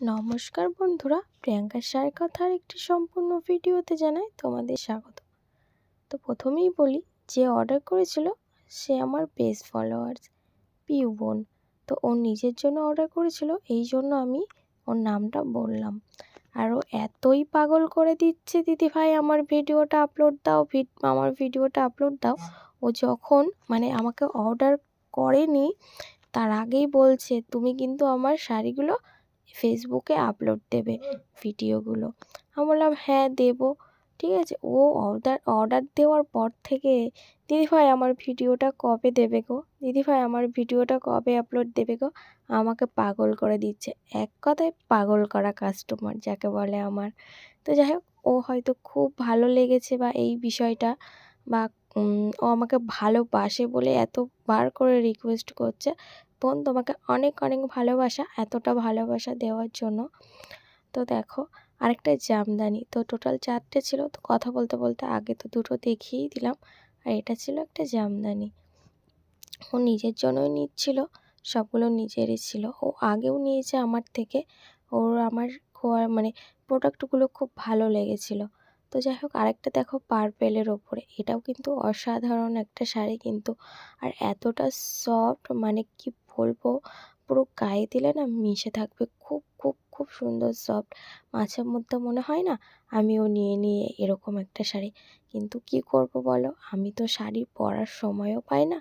নমস্কার বন্ধুরা, প্রিয়াঙ্কা সার কথার একটি সম্পূর্ণ ভিডিওতে জানাই তোমাদের স্বাগত। তো প্রথমেই বলি, যে অর্ডার করেছিল, সে আমার বেস্ট ফলোয়ার্স পিউ বোন। তো ও নিজের জন্য অর্ডার করেছিল, এই জন্য আমি ওর নামটা বললাম। আর ও এতই পাগল করে দিচ্ছে, দিদি ভাই, আমার ভিডিওটা আপলোড দাও আমার ভিডিওটা আপলোড দাও। ও যখন মানে আমাকে অর্ডার করেনি, তার আগেই বলছে, তুমি কিন্তু আমার শাড়িগুলো ফেসবুকে আপলোড দেবে ভিডিওগুলো। আমি বললাম হ্যাঁ দেবো। ঠিক আছে? ও অর্ডার অর্ডার দেওয়ার পর থেকে দিদিভাই আমার ভিডিওটা কবে দেবে গো? দিদিভাই আমার ভিডিওটা কবে আপলোড দেবে গো? আমাকে পাগল করে দিচ্ছে। এক কথায় পাগল করা কাস্টমার যাকে বলে আমার। তো যাই হোক, ও হয়তো খুব ভালো লেগেছে বা এই বিষয়টা বা ও আমাকে ভালোবাসে বলে এতবার করে রিকোয়েস্ট করছে। বোন তোমাকে অনেক অনেক ভালোবাসা, এতটা ভালোবাসা দেওয়ার জন্য। তো দেখো, আরেকটা জামদানি। তো টোটাল চারটে ছিল, তো কথা বলতে বলতে আগে তো দুটো দেখিয়েই দিলাম। আর এটা ছিল একটা জামদানি। ও নিজের জন্যই নিচ্ছিল, সবগুলো নিজেরই ছিল। ও আগেও নিয়েছে আমার থেকে। ওর আমার মানে প্রোডাক্টগুলো খুব ভালো লেগেছিলো। তো যাই হোক, আরেকটা দেখো পার্পেলের ওপরে। এটাও কিন্তু অসাধারণ একটা শাড়ি কিন্তু। আর এতটা সফট মানে কি বলব, পুরো গায়ে দিলে না মিশে থাকবে। খুব খুব খুব সুন্দর সফট মাঝে মধ্যে মনে হয় না, আমিও নিয়ে নিয়ে এরকম একটা শাড়ি। কিন্তু কি করব বলো, আমি তো শাড়ি পরার সময়ও পাই না,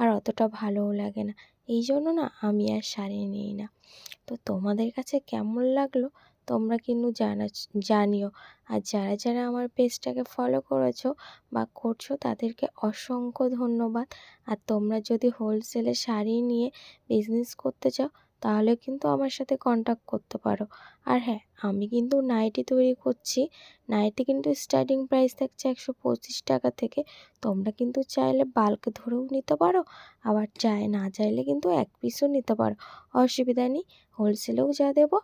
আর অতটা ভালোও লাগে না। এই জন্য না আমি আর শাড়ি নিই না। তো তোমাদের কাছে কেমন লাগল? তোমরা কিন্তু জানা, জানিও। আর যারা যারা আমার পেজটাকে ফলো করেছ বা করছ, তাদেরকে অসংখ্য ধন্যবাদ। আর তোমরা যদি হোলসেলে শাড়ি নিয়ে বিজনেস করতে চাও, তাহলে কিন্তু আমার সাথে কন্ট্যাক্ট করতে পারো। আর হ্যাঁ আমি কিন্তু নাইটি তৈরি করছি। নাইটি কিন্তু স্টার্টিং প্রাইস থাকছে একশো পঁচিশ টাকা থেকে। তোমরা কিন্তু চাইলে বাল্ক ধরেও নিতে পারো, আবার চায় না চাইলে কিন্তু এক পিসও নিতে পারো। অসুবিধা নেই হোলসেলেও যা দেবো।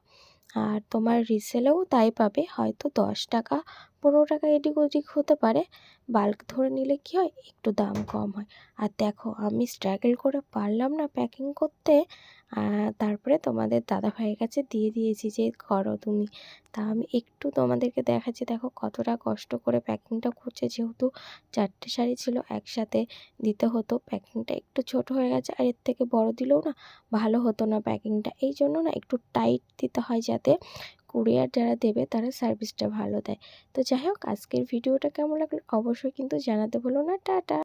আর তোমার রিসেলেও তাই পাবে হয়তো দশ টাকা পনেরো টাকা এদিক ওদিক হতে পারে। বাল্ক ধরে নিলে কী হয়? একটু দাম কম হয়। আর দেখো, আমি স্ট্রাগল করে পারলাম না প্যাকিং করতে। তারপরে তোমাদের দাদা ভাইয়ের কাছে দিয়ে দিয়েছি যে, করো তুমি। তা আমি একটু তোমাদেরকে দেখাচ্ছি। দেখো, কতটা কষ্ট করে প্যাকিংটা করছে। যেহেতু চারটে শাড়ি ছিল, একসাথে দিতে হতো। প্যাকিংটা একটু ছোট হয়ে গেছে, আর এর থেকে বড় দিলেও না, ভালো হতো না প্যাকিংটা এই জন্য না একটু টাইট দিতে হয় যাতে কুরিয়ার যারা দেবে তারা সার্ভিসটা ভালো দেয়। তো যাই হোক, আজকের ভিডিওটা কেমন লাগল অবশ্যই কিন্তু জানাতে ভুলো না। টাটা!